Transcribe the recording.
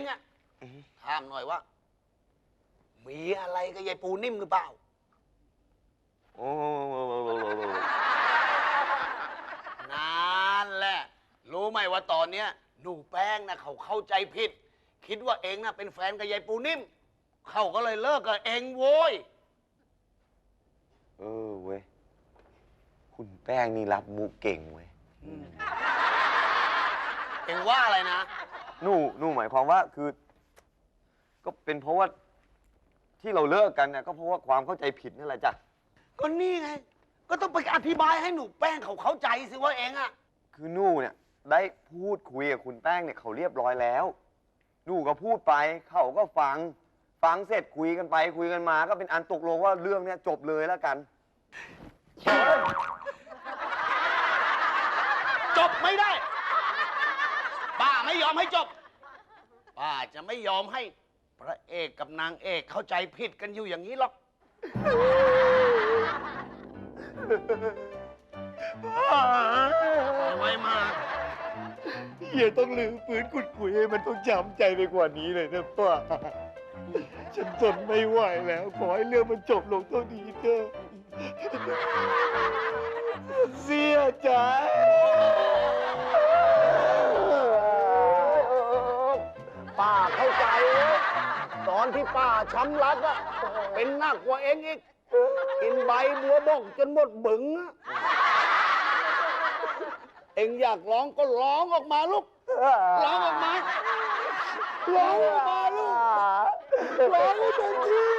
องอะถามหน่อยว่า มีอะไรกับยายปูนิ่มหรือเปล่า โอ้นั่นแหละ รู้ไหมว่าตอนเนี้ยหนูแป้งนะเขาเข้าใจผิด คิดว่าเองน่ะเป็นแฟนกับยายปูนิ่ม เขาก็เลยเลิกกับเองโว้ย เออเว้ย คุณแป้งนี่รับมุกเก่งเว้ย เองว่าอะไรนะห นู่หนู่หมายความว่าคือ ก็เป็นเพราะว่าที่เราเลิกกันเนี่ยก็เพราะว่าความเข้าใจผิดนั่นแหละจ้ะ ก็นี่ไง ก็ต้องไปอธิบายให้หนูแป้งเขาเข้าใจสิว่าเองอะคือหนู่เนี่ย ได้พูดคุยกับคุณแป้งเนี่ยเขาเรียบร้อยแล้วหนู่ก็พูดไปเขาก็ฟัง ฟังเสร็จคุยกันไป คุยกันมา ก็เป็นอันตกลงว่าเรื่องเนี่ยจบเลยแล้วกัน จบไม่ได้ป้า ไม่ยอมให้จบ ป้าจะไม่ยอมให้พระเอกกับนางเอกเข้าใจผิดกันอยู่อย่างนี้หรอกเอาไว้มาอย่าต้องลืมฟื้นขุดคุยให้มันต้องจำใจไปกว่านี้เลยนะป้า ฉันทนไม่ไหวแล้ว ขอให้เรื่องมันจบลงเท่านี้เถอะเสียใจ ป้าเข้าใจเลยตอนที่ป้าช้ำรักอะเป็นหนักกว่าเองอีกกินใบบัวบกจนหมดบึงอะเองอยากร้องก็ร้องออกมาลูก ร้องออกมา ร้องออกมาลูก ร้องให้เต็มที่